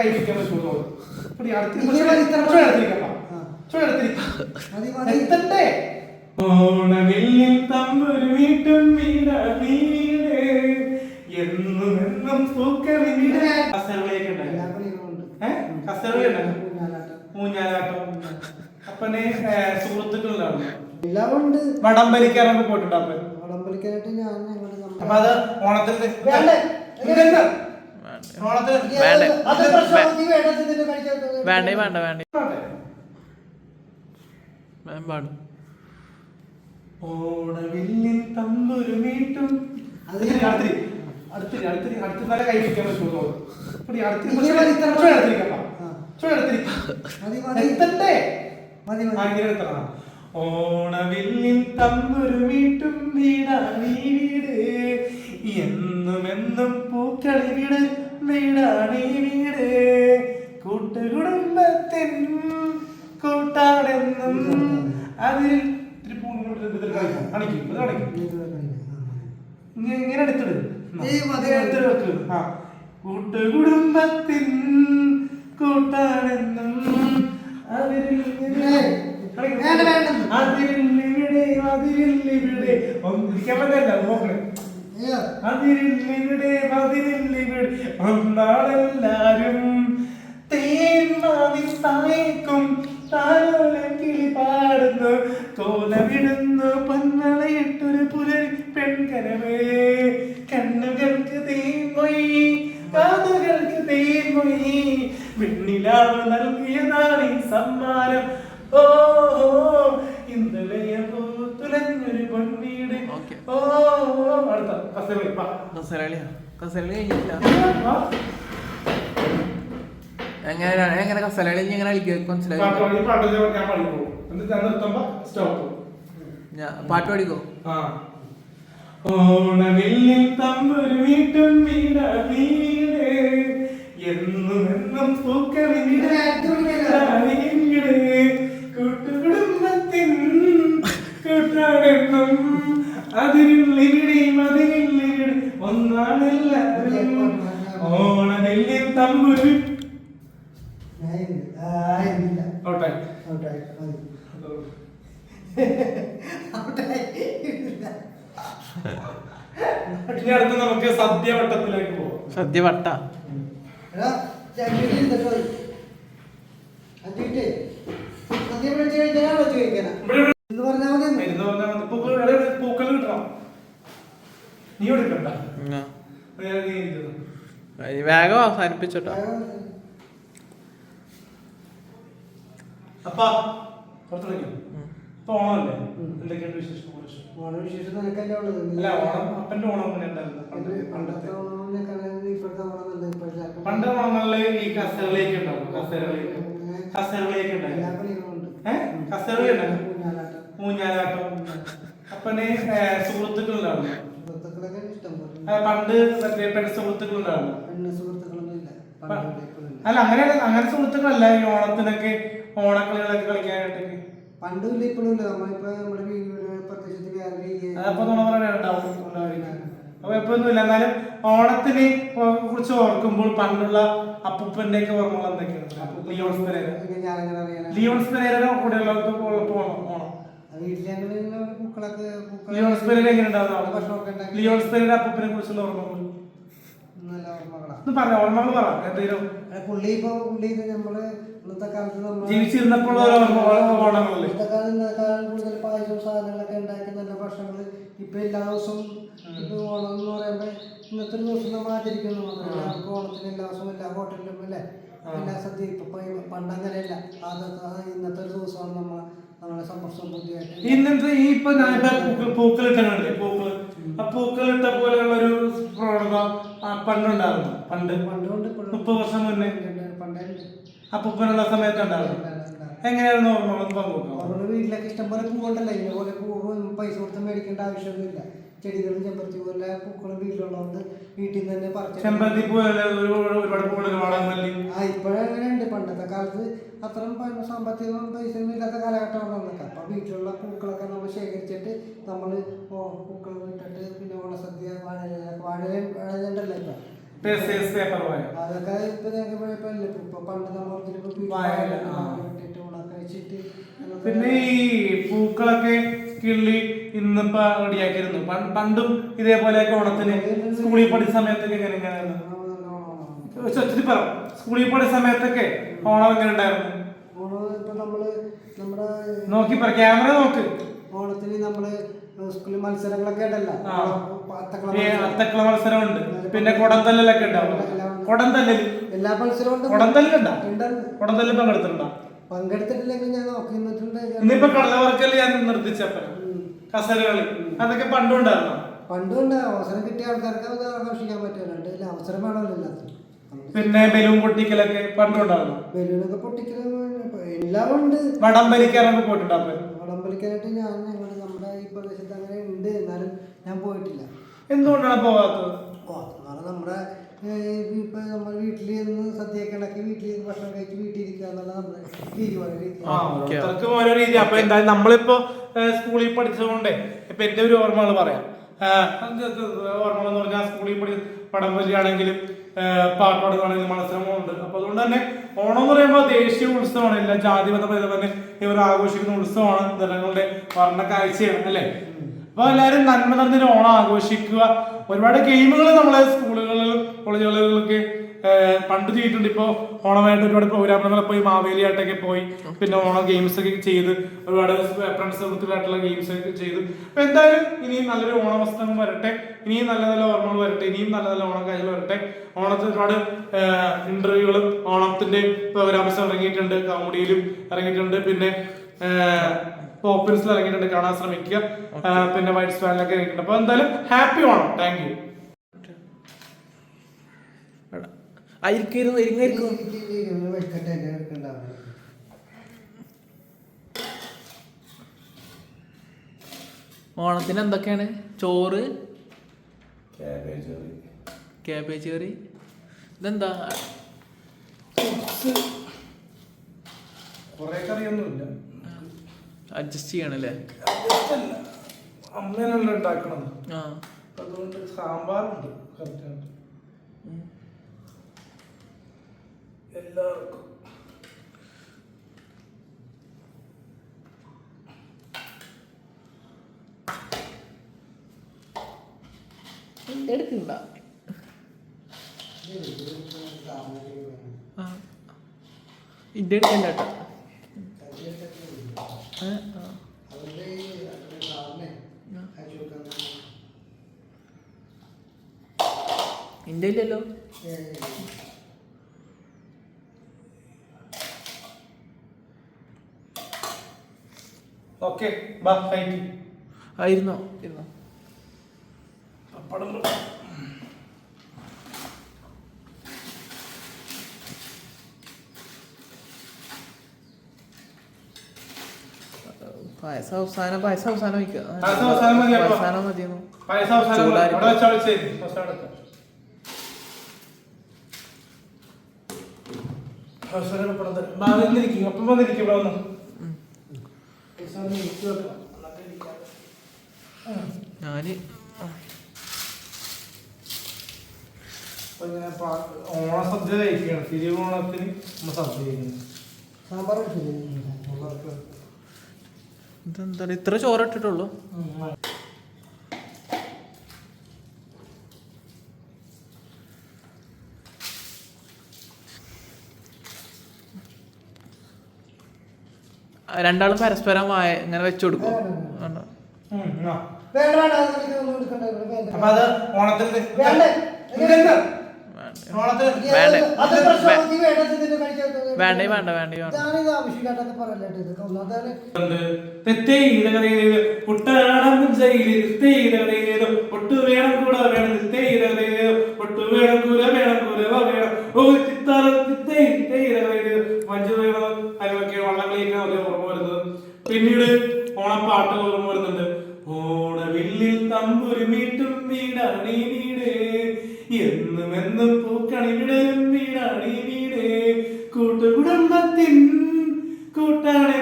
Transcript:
കൈ പിടിക്കാൻ പറ്റുള്ളൂ ഇവിടെ അടുത്ത് ഇങ്ങനെ വലിക്കണം. ചുവടെ അടുത്തിരിക്കണം. ആ. ചുവടെ അടുത്തിരിക്കണം. മതി മതി എത്തണ്ടേ? ഓണവില്ലിൽ തമ്പൊരു വീട്ടും വീട വീട് എന്നും എന്നും പൂക്കളി വീട് കസേരകളിയൊക്കെ എല്ലാ ഉണ്ടായിരുന്നു കളികളുമുണ്ട്. ഏ? കസേരകളി ഉണ്ടായിരുന്നു ഊഞ്ഞാലാട്ടം. അപ്പനെ സുഹൃത്തുക്കളുണ്ടായിരുന്നു എല്ലാം ഉണ്ട് വടം വലിക്കാറൊക്കെ പോയിട്ടുണ്ട് വടംവലിക്കാനായിട്ട് ഞാൻ അപ്പൊ അത് ഓണത്തിന് വേണ്ട. വേണ്ട. നീ വേണ്ട പാടും. ഓണവില്ലിൽ വീട്ടും. ഓണവില്ലിൽ തമ്പൊരു വീട്ടും വീടാണീ വീട്. എന്നും എന്നും പൂക്കളി വീട് വീടാണീ വീട് കൂട്ടുകുടുംബത്തിൻ കൂട്ടാണെന്നും അതിൽ ഇത്തിരി കാണിക്കും. കാണിക്കും. ഇങ്ങനെ എടുത്തിട്. എടുത്തിട്ട് വെക്ക്. ആ. കൂട്ടുകുടുംബത്തിൻ കൂട്ടാണെന്നും അതിൽ അതിൽ ഇവിടെ അതിൽ അതിരില്ലിവിടെ ഒന്നിരിക്കാൻ പറ്റില്ല നോക്കണേ അതിരില്ലിവിടെ അതിരില്ലിവിടെ വന്നാളെല്ലാരും തേന്മാവിൻ തായക്കും താലോലം കിളി പാടുന്നു. കോലമിടുന്നു പന്നളയിട്ടൊരു പുലരി പെൺകരവേ കണ്ണുകൾക്ക് തേൻമൊഴി കാതുകൾക്ക് തേൻമൊഴി. വെണ്ണിലാവ് നൽകിയതാണ് ഈ സമ്മാനം. ഓ ഇന്നലെയോ ഇന്നലെ തുലഞ്ഞൊരു ഓക്കേ. ഓ ഓ, അടുത്ത കസേരകളി, വാ. കസരളിയാ കസരളി കഴിഞ്ഞില്ല വാ. എങ്ങനെ കസരളി എങ്ങനെ മനസ്സിലായി പാട്ട് ആ. ഓണവില്ലിൽ തമ്പൊരു വീട്ടും വീട വീട്. എന്നും എന്നും കൂട്ടുകുടുംബത്തിൻ കൂട്ടാണെന്നും അതിരില്ലിവിടെയും അതിരില്ലിവിടെ ഒന്നാണെല്ലാവരും ഓണവില്ലിൽ തമ്പൊരു. ഔട്ടായി. ഔട്ടായി. ഇനി അടുത്ത് നമുക്ക് സദ്യ വട്ടത്തിലേക്ക് പോകാം സദ്യ വട്ട എടാ ചാമ്പ്യൻ ഇരുന്നിട്ടോ അഞ്ച് മിനിറ്റ് സദ്യ വിളിച്ച് കഴിക്കാനാ വെച്ച് കഴിക്കാനാ ഇവിടെ ഇവിടെ എന്ന് പറഞ്ഞാൽ മതി ഒന്ന്. മരുന്ന് പറഞ്ഞാൽ മതി. പൂക്കൾ ഇവിടെ ഇവിടെ പൂക്കൾ കിട്ടണം നീ കൊടുക്കണ്ട നേരെ നീ ഇരിക്കുന്നു. വേഗം അവസാനിപ്പിച്ചോട്ടോ. അപ്പാ പുറത്ത് വിളിക്കാം. ഉം. ഇപ്പൊ ഓണമല്ലേ? ഉം. എന്തൊക്കെയുണ്ട് വിശേഷം കുറിച്ച്? ഓണവിശേഷം നിനക്കല്ലേ ഉള്ളത്? അല്ല ഓണം അപ്പന്റെ ഓണം അങ്ങനെ പണ്ട് പണ്ടത്തെ? ഓണം ഓണങ്ങളിൽ ഈ ഉണ്ടാവും? കസേരകളി അപ്പന് ആ, പണ്ട് മറ്റേ പെൺ സുഹൃത്തുക്കളുണ്ടായിരുന്നു. അല്ല അങ്ങനെ അങ്ങനെ സുഹൃത്തുക്കളല്ല ഈ ഓണത്തിനൊക്കെ ഓണക്കളികളൊക്കെ കളിക്കാനായിട്ടൊക്കെ? പണ്ടും ഇല്ല ഇപ്പോഴും ഇല്ല. നമ്മളിപ്പോ നമ്മുടെ വീടുകളിൽ പ്രദേശത്ത് വേറെ രീതി- അതപ്പോ നുണ പറയാനുണ്ടാവും ഉണ്ടാവുമായിരിക്കും. അപ്പൊ എപ്പോഴൊന്നുമില്ല. എന്നാലും ഓണത്തിനെ കുറിച്ച് ഓർക്കുമ്പോൾ പണ്ടുള്ള അപ്പൂപ്പന്റെ ഒക്കെ ഓർമ്മകൾ എന്തൊക്കെയാണ് ലിയോൺസ് പെരേര. ലിയോൺസ് പെരേര ഓണം ലിയോൺസ് പെരേര എങ്ങനെ ഉണ്ടാവുന്ന ലിയോൺസ് പെരേര അപ്പൂപ്പനെ കുറിച്ചുള്ള ഓർമ്മകൾ. നല്ല ഓർമ്മകളാ. പറഞ്ഞ ഓർമ്മകൾ പറ എന്തെങ്കിലും. ആ പുള്ളി ഇപ്പൊ പുള്ളി ഇത് നമ്മൾ ഇന്നത്തെ കാലത്ത് നമ്മൾ ജീവിച്ചിരുന്നപ്പോൾ ഓരോ ഓർമ്മ ഓണങ്ങളല്ലേ ഇന്നത്തെ കാലത്ത് ഇന്നേക്കാളും കൂടുതൽ പായസവും സാധനങ്ങളൊക്കെ ഉണ്ടാക്കി നല്ല ഭക്ഷണങ്ങൾ ഇപ്പൊ എല്ലാ ദിവസവും ഇപ്പൊ ഓണം എന്ന് പറയുമ്പോ ഇന്നത്തെ ഒരു ദിവസം നമ്മൾ ആചരിക്കുന്നു മാത്രമല്ല. എല്ലാവർക്കും ഓണത്തിന് എല്ലാ ദിവസവും എല്ലാ ഹോട്ടലിലും അല്ലേ? എല്ലാ സദ്യ ഇപ്പൊ പ- പണ്ടങ്ങനെയല്ല. അതൊക്കെ ഇന്നത്തെ ഒരു ദിവസമാണ് നമ്മൾ നമ്മളെ ബുദ്ധിയായിട്ട് ഇന്നത്തെ ഈ ഇപ്പൊ പൂക്കൾ പൂക്കൾ ഇട്ടുണ്ട് പൂക്കൾ ആ പൂക്കളിട്ട പോലെയുള്ള ഒരു പ്രവണത പണ്ടുണ്ടായിരുന്നു. പണ്ട്. പണ്ടുകൊണ്ട് മുപ്പത് വർഷം മുന്നേ. പണ്ടേ അപ്പൂപ്പനുള്ള സമയത്ത് ഉണ്ടായിരുന്നു. എങ്ങനെയായിരുന്നു ഓർമ്മകളൊന്നും പങ്കുവെക്കാം? നമ്മുടെ വീട്ടിലൊക്കെ ഇഷ്ടംപോലെ പൂവുണ്ടല്ലോ. ഇതേപോലെ പൂവ് പൈസ കൊടുത്ത് മേടിക്കേണ്ട ആവശ്യമൊന്നുമില്ല. ചെടികളും ചെമ്പരത്തി പോലെ പൂക്കളും വീട്ടിലുള്ളതുകൊണ്ട് വീട്ടിൽ നിന്ന് തന്നെ പറിച്ചു ചെമ്പരത്തി പൂ ഒരുപാട് പൂക്കൾ വളർന്നല്ലേ ആ ഇപ്പോഴങ്ങനെ ഉണ്ട്. പണ്ടത്തെ കാലത്ത് അത്രയും പൈസ സാമ്പത്തികം പൈസ ഒന്നും ഇല്ലാത്ത കാലഘട്ടമാണ് അന്നൊക്കെ. അപ്പം വീട്ടിലുള്ള പൂക്കളൊക്കെ നമ്മൾ ശേഖരിച്ചിട്ട് നമ്മൾ പൂക്കൾ ഇട്ടിട്ട് പിന്നെ ഓണസദ്യ വാഴ വാഴ വാഴയുണ്ടല്ലോ ഇപ്പം. അതൊക്കെ ഇപ്പൊ ഞങ്ങൾക്ക് കുഴപ്പമില്ല ഇപ്പൊ- പണ്ട് നമ്മൾ. ഇട്ടിട്ട് ഉണക്ക വെച്ചിട്ട് പിന്നെ ഈ പൂക്കളൊക്കെ കിള്ളി ഇന്നിപ്പോ റെഡിയാക്കിയിരുന്നു. പണ്ട്- പണ്ടും ഇതേപോലെയൊക്കെ ഓണത്തിന് സ്കൂളിൽ പഠിച്ച സമയത്തൊക്കെ എങ്ങനെ എങ്ങനെയായിരുന്നു ഒത്തിരി പറ. സ്കൂളിൽ പോയ സമയത്തൊക്കെ ഓണം എങ്ങനെ ഉണ്ടായിരുന്നു? ഓണം ഇപ്പൊ നമ്മൾ നമ്മുടെ നോക്കി പറ ക്യാമറ നോക്ക്. ഓണത്തിന് നമ്മൾ സ്കൂളിൽ മത്സരങ്ങളൊക്കെ ഉണ്ടല്ലോ. അത്തക്കള മത്സരമുണ്ട്. പിന്നെ കൊടന്തല്ലൊക്കെ ഉണ്ടാവും? കുടന്തല്ലല്. എല്ലാ മത്സരവും ഉണ്ട്. കുടന്തല്ലുണ്ടാ ഉണ്ടായിരുന്നു. കുടന്തല്ല് പങ്കെടുത്തിട്ടുണ്ടോ? പങ്കെടുത്തിട്ടില്ലെങ്കിൽ ഞാൻ നോക്കി നിന്നിട്ടുണ്ട്. ഇന്നിപ്പോ കടലവർക്കൽ ഞാൻ നിർത്തിച്ചപ്പോ ഉം. കസരകളി. അതൊക്കെ പണ്ടും ഉണ്ടായിരുന്നു പണ്ടും ഉണ്ട് അവസരം കിട്ടിയ ആൾക്കാർക്ക് അത് ആഘോഷിക്കാൻ പറ്റില്ല അവസരം വേണമല്ലോ എല്ലാത്തിനും. പിന്നെ ബലൂൺ പൊട്ടിക്കലൊക്കെ പണ്ടും ഉണ്ടായിരുന്നു ബലൂണൊക്കെ പൊട്ടിക്കലും എല്ലാം ഉണ്ട് വടംവലിക്കാനൊക്കെ പോയിട്ടുണ്ടാവും വടംവലിക്കാനായിട്ട് ഞാൻ ഞങ്ങളുടെ നമ്മുടെ ഈ പ്രദേശത്ത് അങ്ങനെ ഉണ്ട്. എന്നാലും ഞാൻ പോയിട്ടില്ല. എന്തുകൊണ്ടാണ് പോകാത്തത് നമ്മുടെ ഇപ്പൊ നമ്മൾ വീട്ടിൽ നിന്ന് സദ്യയൊക്കെ വീട്ടിൽ നിന്ന് ഭക്ഷണം കഴിച്ച് വീട്ടിൽ ഇരിക്കുക എന്നുള്ള നമ്മുടെ രീതി ആ, ഓരോരുത്തർക്കും ഓരോ രീതി. അപ്പൊ എന്തായാലും നമ്മളിപ്പോ സ്കൂളിൽ പഠിച്ചതുകൊണ്ടേ ഇപ്പൊ എന്റെ ഒരു ഓർമ്മകൾ പറയാം. ഓർമ്മകൾ എന്ന് പറഞ്ഞാൽ ആണെങ്കിലും പാട്ടുപാടുകയാണെങ്കിലും മത്സരങ്ങളുണ്ട് അപ്പൊ അതുകൊണ്ട് തന്നെ ഓണം എന്ന് പറയുമ്പോൾ ദേശീയ ഉത്സവമാണ്. എല്ലാ ജാതിമത ഭേദമന്യേ ഇവർ ആഘോഷിക്കുന്ന ഉത്സവമാണ്. ജനങ്ങളുടെ വർണ കാഴ്ചയാണ് അല്ലേ? അപ്പൊ എല്ലാവരും നന്മ നിറഞ്ഞൊരു ഓണം ആഘോഷിക്കുക. ഒരുപാട് ഗെയിമുകൾ നമ്മളെ സ്കൂളുകളിലും കോളേജുകളിലൊക്കെ പണ്ട് ചെയ്തിട്ടുണ്ട്. ഇപ്പോ ഓണമായിട്ട് ഒരുപാട് പ്രോഗ്രാമുകൾ പോയി. മാവേലി ആയിട്ടൊക്കെ പോയി. പിന്നെ ഓണം ഗെയിംസ് ഒക്കെ ചെയ്ത് ഒരുപാട് ഫ്രണ്ട്സ് സുഹൃത്തുക്കളായിട്ടുള്ള ഗെയിംസ് ഒക്കെ ചെയ്തു. അപ്പൊ എന്തായാലും ഇനിയും നല്ലൊരു ഓണ വസ്ത്രങ്ങൾ വരട്ടെ. ഇനിയും നല്ല നല്ല ഓർമ്മകൾ വരട്ടെ. ഇനിയും നല്ല നല്ല ഓണം കാര്യങ്ങൾ വരട്ടെ. ഓണത്തിന് ഒരുപാട് ഇന്റർവ്യൂകളും ഓണത്തിന്റെ പ്രോഗ്രാംസ് ഇറങ്ങിയിട്ടുണ്ട്. കോമഡിയിലും ഇറങ്ങിയിട്ടുണ്ട്. പിന്നെ പോപ്പിൻസിൽ ഇറങ്ങിയിട്ടുണ്ട്. കാണാൻ ശ്രമിക്കുക. പിന്നെ വൈറ്റ് സ്പാനിലൊക്കെ ഇറങ്ങിയിട്ടുണ്ട്. അപ്പൊ എന്തായാലും ഹാപ്പി ഓണം. താങ്ക് യു എന്റെ എടുക്കണ്ടാവും ഓണത്തിന് എന്തൊക്കെയാണ്? ചോറ്? കാബേജ് കറി. ഇതെന്താ? അഡ്ജസ്റ്റ് ചെയ്യണല്ലേ? അമ്മേനല്ല ഉണ്ടാക്കണത് ആ. അതുകൊണ്ട് സാമ്പാറുണ്ട്. കറക്റ്റായിട്ട്. എല്ലാവർക്കും. എടുക്കണ്ട ആ ഇന്റെ എടുക്കണ്ട കേട്ടോ ഇന്റെ ഇല്ലല്ലോ. ഓക്കെ ബാ ഫൈറ്റ് ആയിരുന്നോ? ഇരുന്നോ? പപ്പടം പായസം അവസാനം പായസം അവസാനം വയ്ക്കുക അവസാനം മതിയെന്നു? അവസാനം പപ്പടം വന്നിരിക്കും അപ്പം വന്നിരിക്കും ഇവിടെ വന്ന് അവസാനം ഇരിക്ക് വെക്കാം. എന്നിട്ട് ഇരിക്കാം. ഞാൻ ഓണസദ്യ കഴിക്കുകയാണ് തിരുവോണത്തിന് നമ്മൾ സദ്യ കഴിക്കുന്നത് സാമ്പാർ ഇതെന്താണ്? ഇത്ര ചോറ് രണ്ടാളും പരസ്പരം വായ ഇങ്ങനെ വെച്ചു കൊടുക്കും. വേണ്ട വേണ്ട. അത് വേണ്ട. അപ്പൊ അത് ഓണത്തിന് വേണ്ട. വേണ്ട. വേണം കൂട വേണം പൊട്ടു വേണം കൂര വേണം കുരവ വേണം. ഓ ചിത്താറ തെറ്റെയ്തകതയിലേത് മഞ്ജു വേണം പിന്നീട് ഓണപ്പാട്ട് ഓർമ്മ വരുന്നുണ്ട്. ഓണവില്ലിൽ തമ്പുരി മീട്ടും വീടാണീ എന്നും എന്നും പൂക്കണി വിടരും കൂട്ടുകുടുംബത്തിൻ കൂട്ടാണെ